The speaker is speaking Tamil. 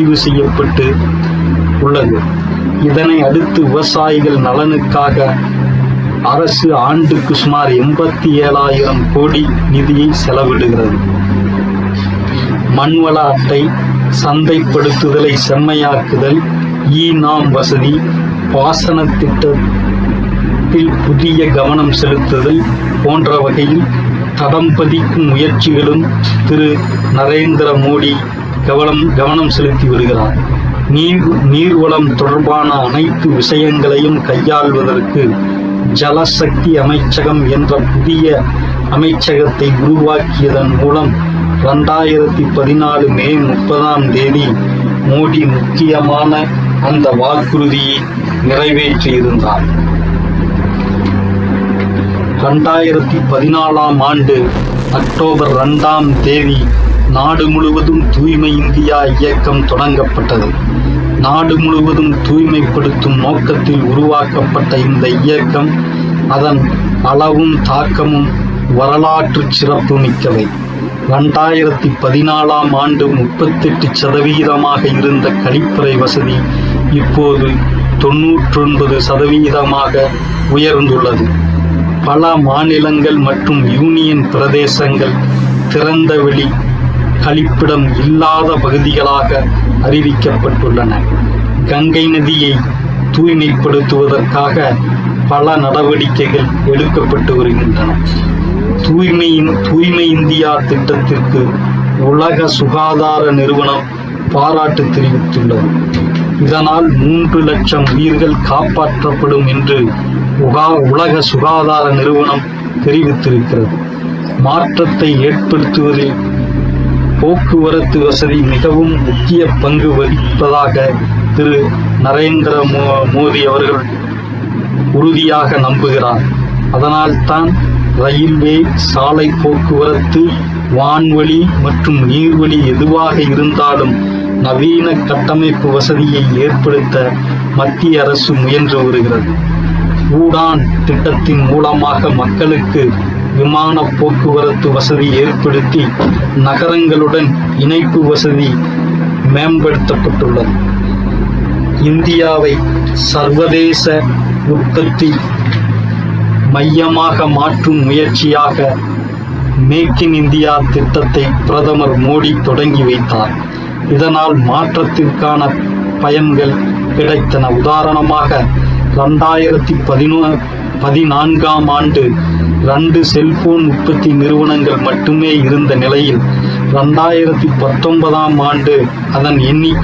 முடிவு செய்யப்பட்டு உள்ளது. இதனை அடுத்து விவசாயிகள் நலனுக்காக அரசு ஆண்டுக்கு சுமார் எண்பத்தி ஏழாயிரம் கோடி நிதியை செலவிடுகிறது. மண்வள அட்டை சந்தைப்படுத்துதலை செம்மையாக்குதல் இ நாம் வசதி பாசன திட்டத்தில் புதிய கவனம் செலுத்துதல் போன்ற வகையில் தடம் பதிக்கும் முயற்சிகளும் திரு. நரேந்திர மோடி கவனம் கவனம் செலுத்தி வருகிறார். நீர் நீர்வளம் தொடர்பான அனைத்து விஷயங்களையும் கையாள்வதற்கு ஜலசக்தி அமைச்சகம் என்ற புதிய அமைச்சகத்தை உருவாக்கியதன் மூலம் ரெண்டாயிரத்தி பதினாலு மே முப்பதாம் தேதி மோடி முக்கியமான அந்த வாக்குறுதியை நிறைவேற்றியிருந்தார். ரெண்டாயிரத்தி பதினாலாம் ஆண்டு அக்டோபர் ரெண்டாம் தேதி நாடு முழுவதும் தூய்மை இந்தியா இயக்கம் தொடங்கப்பட்டது. நாடு முழுவதும் தூய்மைப்படுத்தும் நோக்கத்தில் உருவாக்கப்பட்ட இந்த இயக்கம் அதன் அளவும் தாக்கமும் வரலாற்று சிறப்பு மிக்கவை ரெண்டாயிரத்தி பதினாலாம் ஆண்டு முப்பத்தெட்டு சதவிகிதமாக இருந்த கழிப்பறை வசதி இப்போது தொன்னூற்றொன்பது சதவிகிதமாக உயர்ந்துள்ளது. பல மாநிலங்கள் மற்றும் யூனியன் பிரதேசங்கள் திறந்தவெளி கழிப்பிடம் இல்லாத பகுதிகளாக அறிவிக்கப்பட்டுள்ளன. கங்கை நதியை தூய்மைப்படுத்துவதற்காக பல நடவடிக்கைகள் எடுக்கப்பட்டு வருகின்றன. தூய்மையின் தூய்மை இந்தியா திட்டத்திற்கு உலக சுகாதார நிறுவனம் பாராட்டு தெரிவித்துள்ளது. இதனால் மூன்று லட்சம் உயிர்கள் காப்பாற்றப்படும் என்று உகா உலக சுகாதார நிறுவனம் தெரிவித்திருக்கிறது. மாற்றத்தை ஏற்படுத்துவதில் போக்குவரத்து வசதி மிகவும் முக்கிய பங்கு வகிப்பதாக திரு நரேந்திர மோ- மோடி அவர்கள் உறுதியாக நம்புகிறார். அதனால்தான் ரயில்வே சாலை போக்குவரத்து வான்வழி மற்றும் நீர்வழி எதுவாக இருந்தாலும் நவீன கட்டமைப்பு வசதியை ஏற்படுத்த மத்திய அரசு முயன்று வருகிறது. ஊடான் திட்டத்தின் மூலமாக மக்களுக்கு விமான போக்குவரத்து வசதி ஏற்படுத்தி நகரங்களுடன் இணைப்பு வசதி மேம்படுத்தப்பட்டுள்ளது. இந்தியாவை சர்வதேச உற்பத்தி மையமாக மாற்றும் முயற்சியாக மேக் இன் இந்தியா திட்டத்தை பிரதமர் மோடி தொடங்கி வைத்தார். இதனால் மாற்றத்திற்கான பயன்கள் கிடைத்தன. உதாரணமாக ரெண்டாயிரத்தி பதினோ பதினான்காம் ஆண்டு ரெண்டு செல்போன் உற்பத்தி நிறுவனங்கள் மட்டுமே இருந்த நிலையில் ரெண்டாயிரத்தி பத்தொன்பதாம் ஆண்டு அதன் எண்ணிக்கை